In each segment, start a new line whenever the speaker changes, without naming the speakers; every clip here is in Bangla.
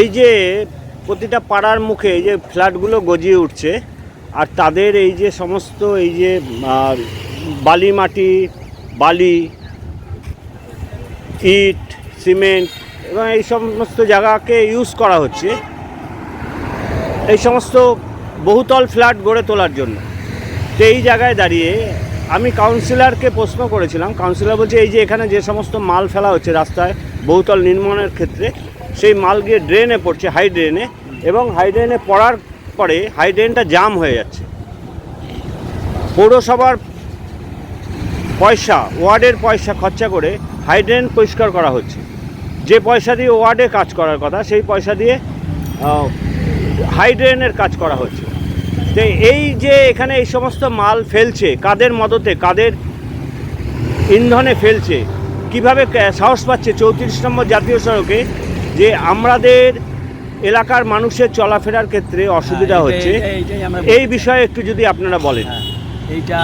এই যে প্রতিটা পাড়ার মুখে এই যে ফ্ল্যাটগুলো গজিয়ে উঠছে, আর তাদের এই যে সমস্ত এই যে বালি মাটি, বালি, ইট, সিমেন্ট এবং এই সমস্ত জায়গাকে ইউজ করা হচ্ছে, এই সমস্ত বহুতল ফ্ল্যাট গড়ে তোলার জন্য। তো এই জায়গায় দাঁড়িয়ে আমি কাউন্সিলরকে প্রশ্ন করেছিলাম। কাউন্সিলর বলছে, এই যে এখানে যে সমস্ত মাল ফেলা হচ্ছে রাস্তায়, বহুতল নির্মাণের ক্ষেত্রে সেই মাল গিয়ে ড্রেনে পড়ছে হাই ড্রেনে এবং হাই ড্রেনে পড়ার পরে হাই ড্রেনটা জাম হয়ে যাচ্ছে। পৌরসভার পয়সা, ওয়ার্ডের পয়সা খরচা করে হাই ড্রেন পরিষ্কার করা হচ্ছে। যে পয়সা দিয়ে ওয়ার্ডে কাজ করার কথা, সেই পয়সা দিয়ে হাই ড্রেনের কাজ করা হচ্ছে। তো এই যে এখানে এই সমস্ত মাল ফেলছে, কাদের মদতে, কাদের ইন্ধনে ফেলছে, কীভাবে সাহস পাচ্ছে চৌত্রিশ নম্বর জাতীয় সড়কে যে আমাদের এলাকার মানুষের চলাফেরার ক্ষেত্রে অসুবিধা
হ্যাঁ,
হচ্ছে।
এইটাই আমরা
এই বিষয়ে একটু যদি আপনারা বলেন।
হ্যাঁ, এইটা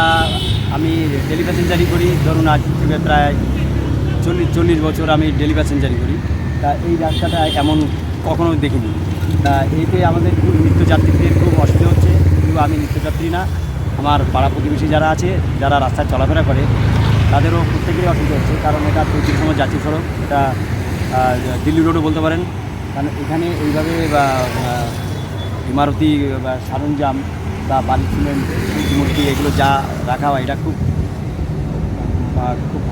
আমি ডেলি প্যাসেঞ্জারি করি। ধরুন আজ থেকে প্রায় চল্লিশ চল্লিশ বছর আমি ডেলি প্যাসেঞ্জারি করি। তা এই রাস্তাটা এমন কখনো দেখিনি। তা এতে আমাদের খুব নিত্যযাত্রীদের খুব অসুবিধা হচ্ছে। কিন্তু আমি নিত্যযাত্রী না আমার পাড়া প্রতিবেশী যারা আছে যারা রাস্তায় চলাফেরা করে তাদেরও প্রত্যেকেরই অসুবিধা হচ্ছে। কারণ এটা চৌত্রিশ সময় জাতীয় সড়ক এটা দিল্লি রোডও বলতে পারেন। কারণ এখানে এইভাবে, বা ইমারতি, বা, সরঞ্জাম, বা, বালি সিমেন্ট মূর্তি এগুলো যা রাখা হয়, এটা খুব খুব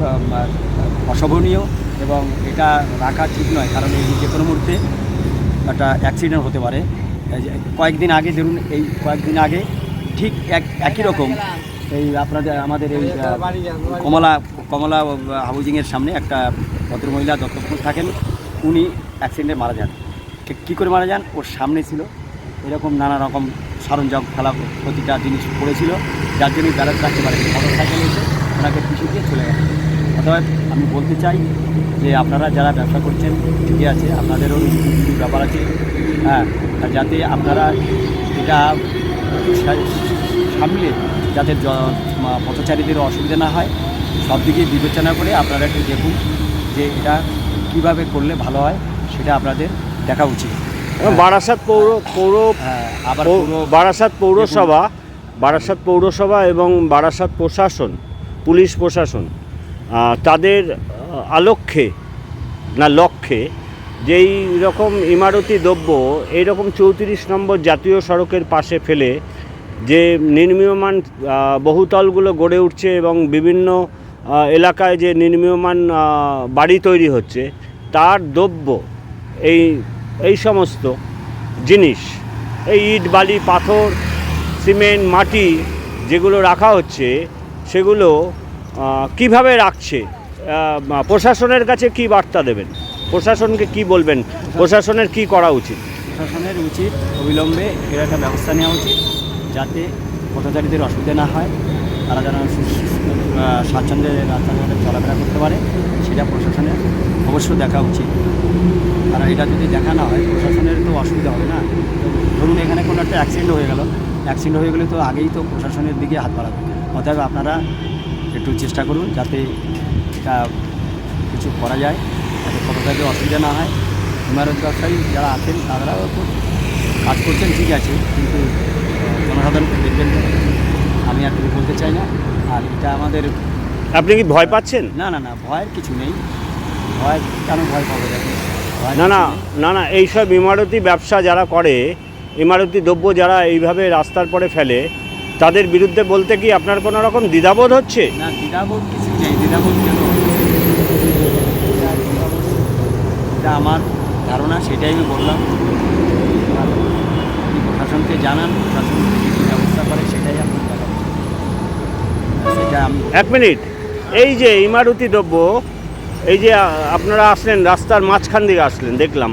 অশোভনীয় এবং এটা রাখা ঠিক নয়। কারণ এই যে কোনো মুহূর্তে একটা অ্যাক্সিডেন্ট হতে পারে। কয়েকদিন আগে ধরুন, এই কয়েকদিন আগে ঠিক এক, একই রকম এই আপনাদের, আমাদের এই কমলা কমলা হাউজিংয়ের সামনে একটা ভদ্রমহিলা দত্তপুর থাকেন, উনি অ্যাক্সিডেন্টে মারা যান। কে- করে মারা যান? ওর সামনে ছিল এরকম নানা রকম সরঞ্জাম খেলা প্রতিটা জিনিস পড়েছিল, যার জন্য ব্যালেন্স রাখতে পারেনি মোটর সাইকেল এসে ওনাকে পিছিয়ে দিয়ে চলে গেছে অতএব আমি বলতে চাই যে আপনারা যারা ব্যবসা করছেন, ঠিকই আছে, আপনাদেরও ব্যাপার আছে। হ্যাঁ যাতে আপনারা এটা সামলে যাতে পথচারীদের অসুবিধা না হয় সব দিকে বিবেচনা করে আপনারা একটু দেখুন যে এটা কীভাবে করলে ভালো হয় সেটা আপনাদের দেখা উচিত।
বারাসাত পৌর পৌর
হ্যাঁ আবার
বারাসাত পৌরসভা বারাসাত পৌরসভা এবং বারাসাত প্রশাসন পুলিশ প্রশাসন তাদের আলক্ষ্যে না লক্ষ্যে যেই রকম ইমারতি দ্রব্য এইরকম চৌত্রিশ নম্বর জাতীয় সড়কের পাশে ফেলে যে নির্মীয়মান বহুতলগুলো গড়ে উঠছে এবং বিভিন্ন এলাকায় যে নির্মীয়মান বাড়ি তৈরি হচ্ছে, তার দ্রব্য, এই এই সমস্ত জিনিস, এই ইট, বালি, পাথর, সিমেন্ট, মাটি যেগুলো রাখা হচ্ছে, সেগুলো কীভাবে রাখছে প্রশাসনের কাছে কি বার্তা দেবেন? প্রশাসনকে কি বলবেন? প্রশাসনের কি করা উচিত?
প্রশাসনের উচিত অবিলম্বে এর একটা ব্যবস্থা নেওয়া উচিত, যাতে পথচারীদের অসুবিধা না হয়। তারা যেন স্বাচ্ছন্দ্যে রাস্তাঘাটে চলাফেরা করতে পারে, সেটা প্রশাসনের অবশ্য দেখা উচিত। কারণ এটা যদি দেখা না হয়, প্রশাসনের তো অসুবিধা হবে না। ধরুন এখানে কোনো একটা অ্যাক্সিডেন্ট হয়ে গেল। অ্যাক্সিডেন্ট হয়ে গেলে তো আগেই তো প্রশাসনের দিকে হাত বাড়াবে অতএব আপনারা একটু চেষ্টা করুন যাতে এটা কিছু করা যায়, যাতে পথচারীদের অসুবিধা না হয়। ইমারত ব্যবসায়ী যারা আছেন, তারাও কাজ করছেন, ঠিক আছে। কিন্তু জনসাধারণকে দেখবেন। আমি আর কিছু বলতে চাই না। আর এটা আমাদের
আপনি কি ভয় পাচ্ছেন?
না না না ভয়ের কিছু নেই। ভয় কেন ভয় পাবো
না না না না এইসব ইমারতি ব্যবসা যারা করে ইমারতি দ্রব্য যারা এইভাবে রাস্তার পরে ফেলে তাদের বিরুদ্ধে বলতে কি আপনার কোনো রকম দ্বিধাবোধ হচ্ছে?
না দ্বিধাবোধ কিছু নেই। দ্বিধাবোধ কেন? এটা আমার ধারণা সেটাই আমি বললাম। প্রশাসনকে জানান প্রশাসন কী কী ব্যবস্থা করে সেটাই আপনার দেখা উচিত। সেটা আমি
এক মিনিট। এই যে ইমারতি দ্রব্য, এই যে আপনারা আসলেন, রাস্তার মাঝখান দিকে আসলেন, দেখলাম।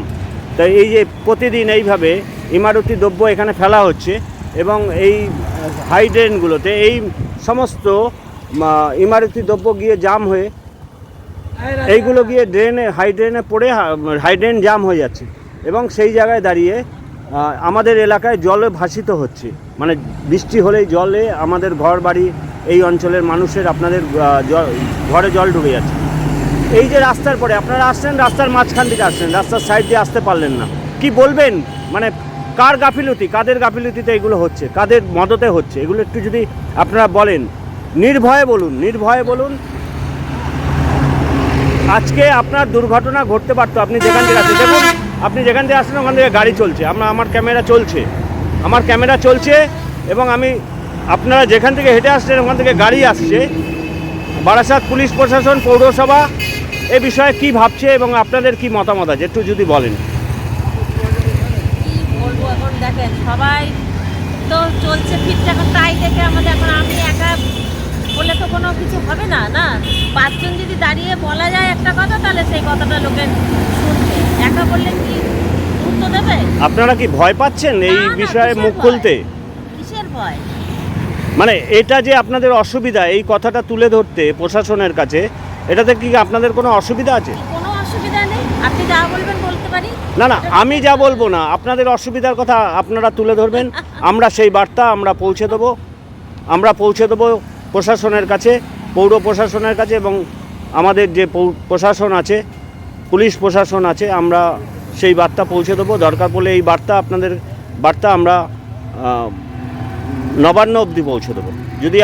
তাই এই যে প্রতিদিন এইভাবে ইমারতি দ্রব্য এখানে ফেলা হচ্ছে এবং এই হাইড্রেনগুলোতে এই সমস্ত ইমারতি দ্রব্য গিয়ে জাম হয়ে, এইগুলো গিয়ে ড্রেনে, হাইড্রেনে পড়ে হাইড্রেন জাম হয়ে যাচ্ছে এবং সেই জায়গায় দাঁড়িয়ে আমাদের এলাকায় জলে ভাসিত হচ্ছে। মানে বৃষ্টি হলেই জলে আমাদের ঘর বাড়ি এই অঞ্চলের মানুষের আপনাদের ঘরে জল ঢুকে যাচ্ছে। এই যে রাস্তার পরে, আপনারা আসছেন, রাস্তার মাঝখান থেকে আসছেন, রাস্তার সাইড দিয়ে আসতে পারলেন না। কি বলবেন? মানে কার গাফিলতি? কাদের গাফিলতিতে এগুলো হচ্ছে? কাদের মদতে হচ্ছে? এগুলো একটু যদি আপনারা বলেন। নির্ভয়ে বলুন নির্ভয়ে বলুন। আজকে আপনার দুর্ঘটনা ঘটতে পারতো, আপনি যেখান থেকে আসছেন। দেখুন, আপনি যেখান থেকে আসছেন, ওখান থেকে গাড়ি চলছে। আমরা, আমার ক্যামেরা চলছে। আমার ক্যামেরা চলছে এবং আমি আপনারা যেখান থেকে হেঁটে আসছেন ওখান থেকে গাড়ি আসছে। বারাসাত পুলিশ প্রশাসন পৌরসভা এ বিষয়ে কি ভাবছে এবং আপনাদের কি মতামত আছে? একটু যদি বলেন।
কি বলব এখন দেখেন সবাই তো চলছে ঠিকঠাক তাই দেখে আমাদের এখন আমি একা বলে তো কোনো কিছু হবে না না? পাঁচজন যদি দাঁড়িয়ে বলা যায় একটা কথা তাহলে সেই কথাটা লোকের শুনবে। একা বললে কি উত্তর দেবে?
আপনারা কি ভয় পাচ্ছেন এই বিষয়ে মুখ খুলতে?
কিসের ভয়?
মানে এটা যে আপনাদের অসুবিধা এই কথাটা তুলে ধরতে প্রশাসনের কাছে এটাতে কি আপনাদের কোনো অসুবিধা আছে?
কোনো অসুবিধা নেই। আপনি যা বলবেন বলতে পারি।
না না আমি যা বলব না আপনাদের অসুবিধার কথা আপনারা তুলে ধরবেন। আমরা সেই বার্তা আমরা পৌঁছে দেবো আমরা পৌঁছে দেবো প্রশাসনের কাছে পৌর প্রশাসনের কাছে এবং আমাদের যে প্রশাসন আছে পুলিশ প্রশাসন আছে আমরা সেই বার্তা পৌঁছে দেবো। দরকার পড়লে এই বার্তা আপনাদের বার্তা আমরা নবান্ন অবধি পৌঁছে দেবো। যদি